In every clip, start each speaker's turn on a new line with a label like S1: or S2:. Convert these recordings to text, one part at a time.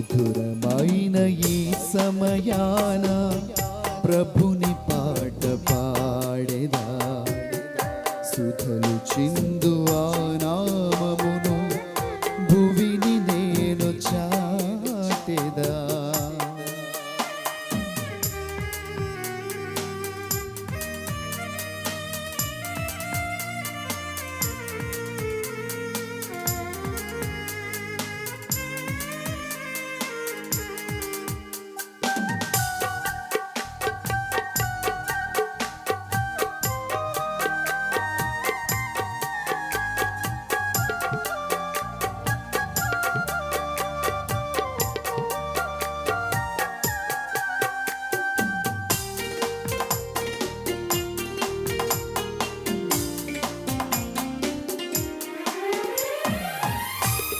S1: మధురమైన ఈ సమయాన ప్రభుని పాట పాడేదా?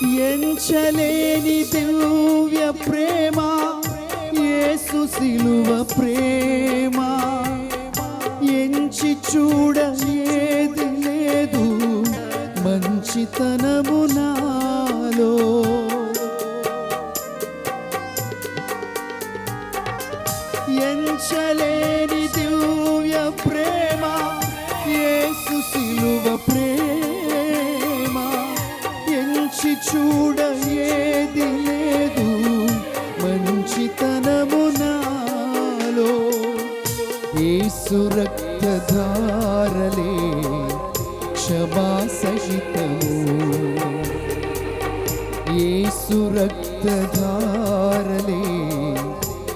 S1: ఎంచలేని దివ్య ప్రేమ యేసు సిలువ ప్రేమ. ఎంచి చూడ ఏది లేదు మంచితనము నాలో. ఎంచలేని దివ్య ప్రేమ యేసు సిలువ ప్రేమ. పోల్చి చూడ ఏది లేదు. మంచితనము నాలో యేసు రక్తధారలే క్షమా సహితము యేసు రక్తధారలే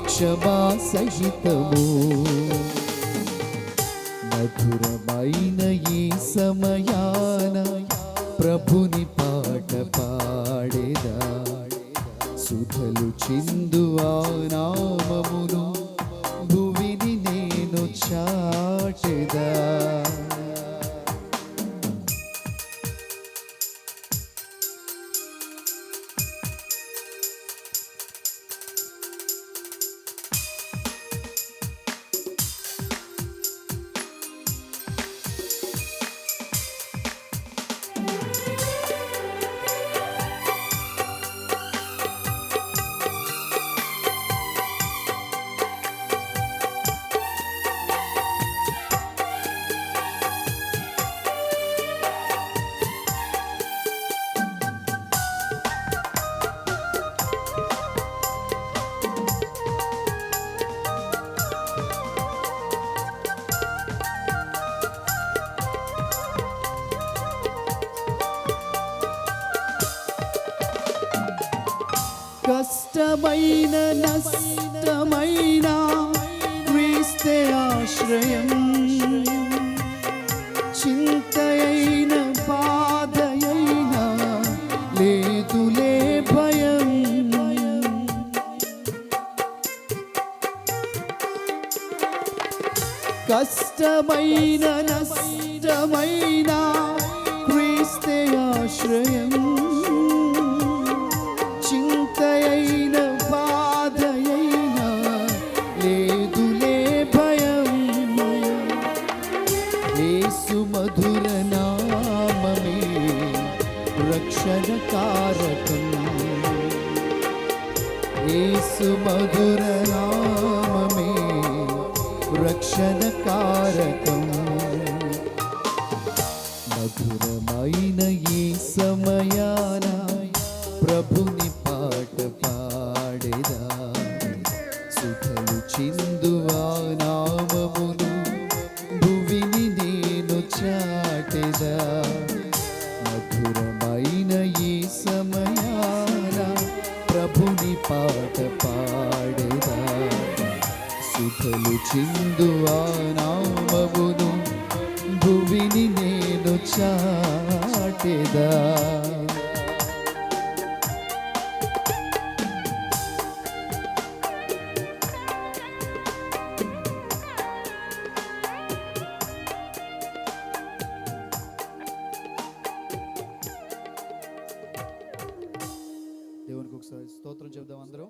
S1: క్షమా సహితము మధురమైన ఈ సమయాన ప్రభుని పా పాట పాడేదా? సుధలు చిందు నామమును భువిని నేను చాటెదా? కష్టమైన నష్టమైన క్రీస్తే ఆశ్రయం. చింతయైన బాధయైన లేదులే భయం. కష్టమైన నష్టమైనా మధుర నామమే రక్షణ కారకం యేసు మధుర నామమే రక్షణ కారకం మధురమైన ఈ సమయాన ప్రభుని పాట పాడేదా? సుఖలు చిందు ఆ నామమును భువిని నేను చాటేదా? దేవునికి ఒకసారి స్తోత్రం చెప్దాం అందరం.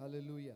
S1: హల్లెలూయా